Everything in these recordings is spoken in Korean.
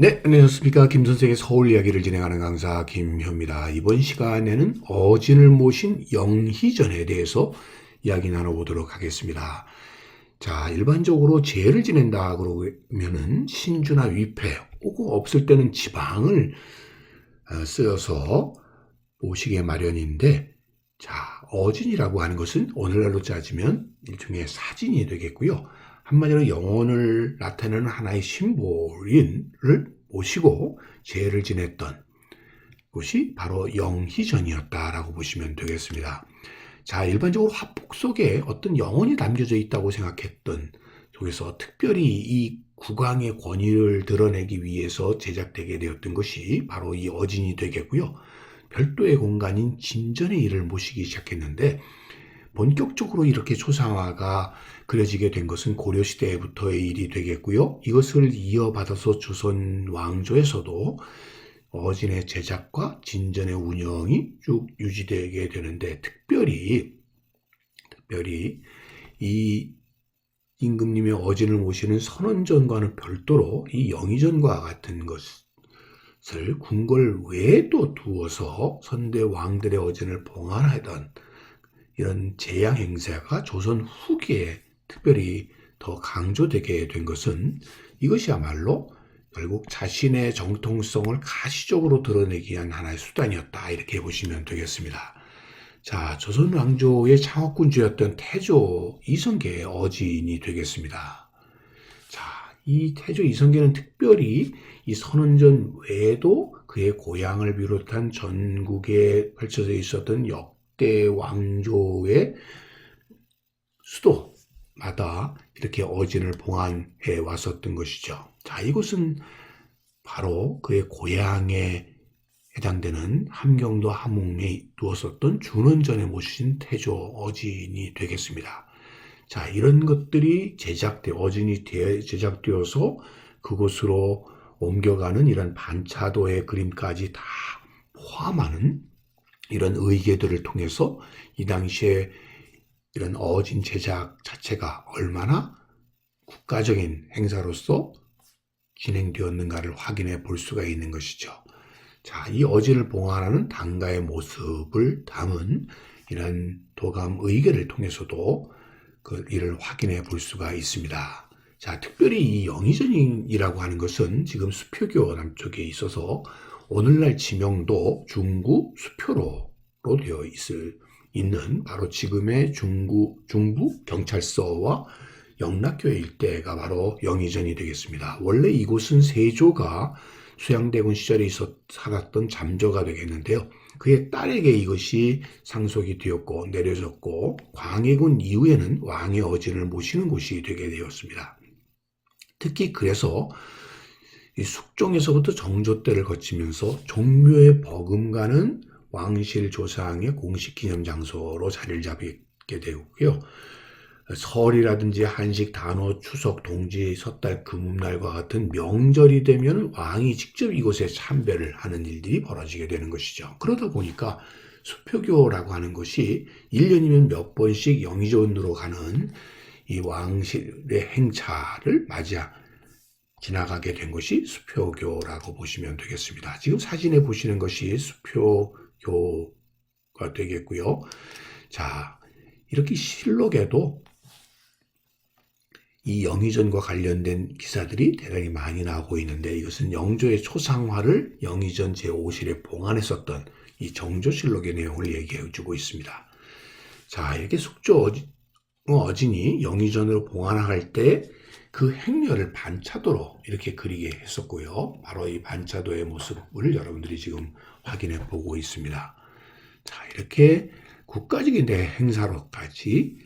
네, 안녕하십니까. 김 선생의 서울 이야기를 진행하는 강사 김효입니다. 이번 시간에는 어진을 모신 영희전에 대해서 이야기 나눠보도록 하겠습니다. 자, 일반적으로 제를 지낸다 그러면은 신주나 위패, 혹은 없을 때는 지방을 어, 쓰여서 모시게 마련인데, 자, 어진이라고 하는 것은 오늘날로 따지면 일종의 사진이 되겠고요. 한마디로 영혼을 나타내는 하나의 심볼인을 모시고 제를 지냈던 곳이 바로 영희전이었다라고 보시면 되겠습니다. 자, 일반적으로 화폭 속에 어떤 영혼이 담겨져 있다고 생각했던 속에서 특별히 이 국왕의 권위를 드러내기 위해서 제작되게 되었던 것이 바로 이 어진이 되겠고요. 별도의 공간인 진전의 일을 모시기 시작했는데 본격적으로 이렇게 초상화가 그려지게 된 것은 고려시대부터의 일이 되겠고요. 이것을 이어받아서 조선 왕조에서도 어진의 제작과 진전의 운영이 쭉 유지되게 되는데 특별히 특별히 이 임금님의 어진을 모시는 선원전과는 별도로 이 영의전과 같은 것을 궁궐 외에도 두어서 선대 왕들의 어진을 봉안하던 이런 재양 행사가 조선 후기에 특별히 더 강조되게 된 것은 이것이야말로 결국 자신의 정통성을 가시적으로 드러내기 위한 하나의 수단이었다 이렇게 보시면 되겠습니다. 자, 조선 왕조의 창업군주였던 태조 이성계의 어진이 되겠습니다. 자, 이 태조 이성계는 특별히 이 선원전 외에도 그의 고향을 비롯한 전국에 펼쳐져 있었던 역 대 왕조의 수도마다 이렇게 어진을 봉안해 왔었던 것이죠. 자, 이곳은 바로 그의 고향에 해당되는 함경도 함흥에 두었었던 준원전에 모신 태조 어진이 되겠습니다. 자, 이런 것들이 제작되, 어진이 제작되어서 그곳으로 옮겨가는 이런 반차도의 그림까지 다 포함하는 이런 의계들을 통해서 이 당시에 이런 어진 제작 자체가 얼마나 국가적인 행사로서 진행되었는가를 확인해 볼 수가 있는 것이죠. 자, 이 어진을 봉안하는 당가의 모습을 담은 이런 도감 의계를 통해서도 그 일을 확인해 볼 수가 있습니다. 자, 특별히 이 영의전이라고 하는 것은 지금 수표교 남쪽에 있어서 오늘날 지명도 중구 수표로로 되어 있을 있는 바로 지금의 중구 중부 경찰서와 영락교회 일대가 바로 영의전이 되겠습니다. 원래 이곳은 세조가 수양대군 시절에 있었 살았던 잠저가 되겠는데요. 그의 딸에게 이것이 상속이 되었고 내려졌고 광해군 이후에는 왕의 어진을 모시는 곳이 되게 되었습니다. 특히 그래서 이 숙종에서부터 정조 때를 거치면서 종묘에 버금가는 왕실 조상의 공식 기념 장소로 자리를 잡게 되었고요. 설이라든지 한식, 단오, 추석, 동지, 섣달, 금음날과 같은 명절이 되면 왕이 직접 이곳에 참배를 하는 일들이 벌어지게 되는 것이죠. 그러다 보니까 수표교라고 하는 것이 1년이면 몇 번씩 영의전으로 가는 이 왕실의 행차를 맞이하 지나가게 된 것이 수표교라고 보시면 되겠습니다. 지금 사진에 보시는 것이 수표교가 되겠고요. 자, 이렇게 실록에도 이 영의전과 관련된 기사들이 대단히 많이 나오고 있는데 이것은 영조의 초상화를 영의전 제5실에 봉안했었던 이 정조실록의 내용을 얘기해 주고 있습니다. 자, 이렇게 숙조 어진이 영의전으로 봉안할 때 그 행렬을 반차도로 이렇게 그리게 했었고요. 바로 이 반차도의 모습을 여러분들이 지금 확인해 보고 있습니다. 자, 이렇게 국가적인 행사로까지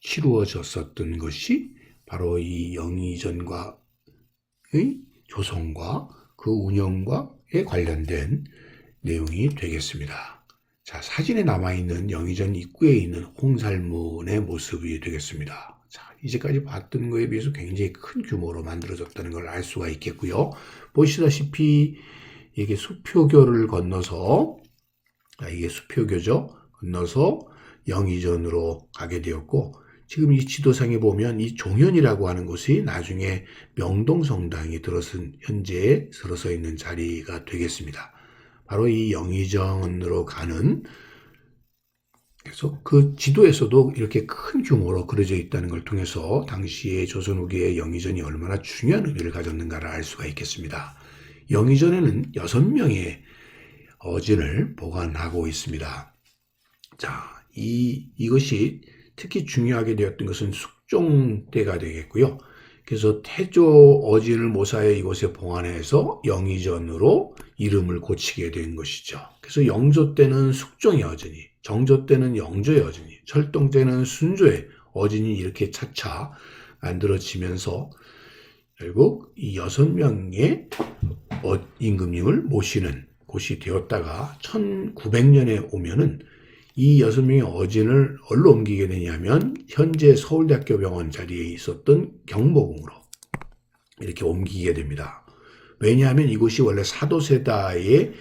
치루어졌었던 것이 바로 이 영의전과의 조성과 그 운영과에 관련된 내용이 되겠습니다. 자, 사진에 남아있는 영의전 입구에 있는 홍살문의 모습이 되겠습니다. 자, 이제까지 봤던 것에 비해서 굉장히 큰 규모로 만들어졌다는 걸 알 수가 있겠고요. 보시다시피 이게 수표교를 건너서, 아, 이게 수표교죠. 건너서 영의전으로 가게 되었고, 지금 이 지도상에 보면 이 종현이라고 하는 곳이 나중에 명동성당이 들어선 현재에 들어서 있는 자리가 되겠습니다. 바로 이 영의정으로 가는 그래서 그 지도에서도 이렇게 큰 규모로 그려져 있다는 걸 통해서 당시의 조선 후기의 영의전이 얼마나 중요한 의미를 가졌는가를 알 수가 있겠습니다. 영의전에는 여섯 명의 어진을 보관하고 있습니다. 자, 이, 이것이 특히 중요하게 되었던 것은 숙종 때가 되겠고요. 그래서 태조 어진을 모사해 이곳에 봉안해서 영의전으로 이름을 고치게 된 것이죠. 그래서 영조 때는 숙종의 어진이, 정조 때는 영조의 어진이, 철동 때는 순조의 어진이 이렇게 차차 만들어지면서 결국 이 여섯 명의 어- 임금님을 모시는 곳이 되었다가 1900년에 오면은 이 여섯 명의 어진을 어디로 옮기게 되냐면 현재 서울대학교 병원 자리에 있었던 경복궁으로 이렇게 옮기게 됩니다. 왜냐하면 이곳이 원래 사도세다의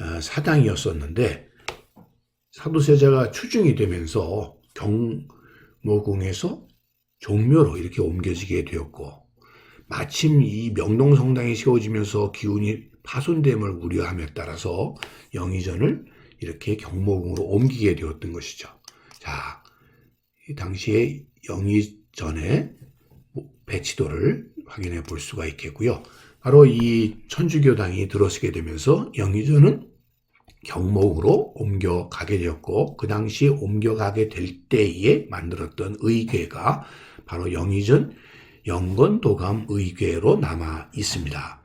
어, 사당이었었는데 사도세자가 추중이 되면서 경모궁에서 종묘로 이렇게 옮겨지게 되었고 마침 이 명동성당이 세워지면서 기운이 파손됨을 우려함에 따라서 영의전을 이렇게 경모궁으로 옮기게 되었던 것이죠. 자, 이 당시에 영의전의 배치도를 확인해 볼 수가 있겠고요. 바로 이 천주교당이 들어서게 되면서 영의전은 경목으로 옮겨가게 되었고 그 당시 옮겨가게 될 때에 만들었던 의궤가 바로 영의전 영건도감 의궤로 남아 있습니다.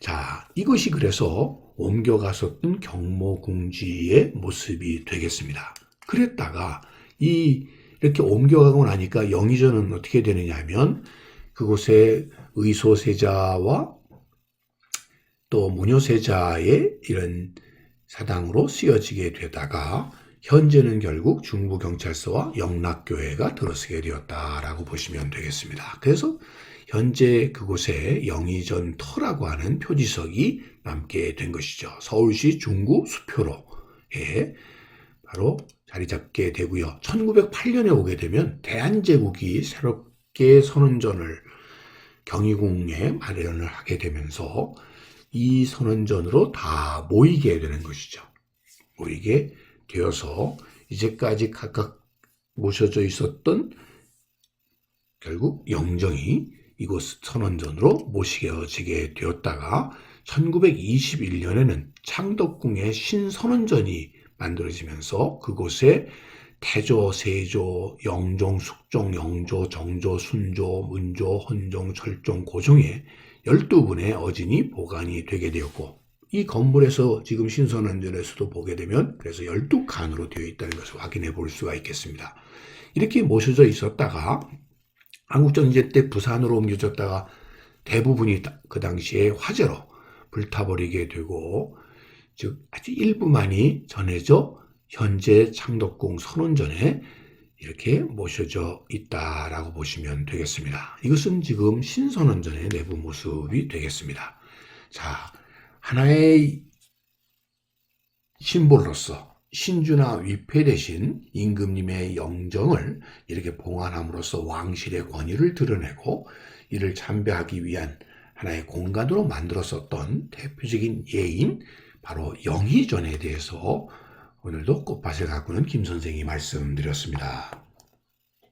자, 이것이 그래서 옮겨갔었던 경모궁지의 모습이 되겠습니다. 그랬다가 이 이렇게 옮겨가고 나니까 영의전은 어떻게 되느냐 하면 그곳에 의소세자와 또 무녀세자의 이런 사당으로 쓰여지게 되다가 현재는 결국 중부경찰서와 영락교회가 들어서게 되었다라고 보시면 되겠습니다. 그래서 현재 그곳에 영의전 터라고 하는 표지석이 남게 된 것이죠. 서울시 중구 수표로에 바로 자리 잡게 되고요. 1908년에 오게 되면 대한제국이 새롭게 선언전을 경희궁에 마련을 하게 되면서 이 선언전으로 다 모이게 되는 것이죠. 모이게 되어서 이제까지 각각 모셔져 있었던 결국 영정이 이곳 선언전으로 모시게지게 되었다가 1921년에는 창덕궁의 신선언전이 만들어지면서 그곳에 태조, 세조, 영종, 숙종, 영조, 정조, 순조, 문조, 헌종, 철종, 고종의 12분의 어진이 보관이 되게 되었고 이 건물에서 지금 신선원전에서도 보게 되면 그래서 12칸으로 되어 있다는 것을 확인해 볼 수가 있겠습니다. 이렇게 모셔져 있었다가 한국전쟁 때 부산으로 옮겨졌다가 대부분이 그 당시에 화재로 불타버리게 되고 즉 아주 일부만이 전해져 현재 창덕궁 선원전에 이렇게 모셔져 있다라고 보시면 되겠습니다. 이것은 지금 신선원전의 내부 모습이 되겠습니다. 자, 하나의 심볼로서 신주나 위패 대신 임금님의 영정을 이렇게 봉안함으로써 왕실의 권위를 드러내고 이를 참배하기 위한 하나의 공간으로 만들었었던 대표적인 예인 바로 영희전에 대해서 오늘도 꽃밭을 가꾸는 김 선생이 말씀드렸습니다.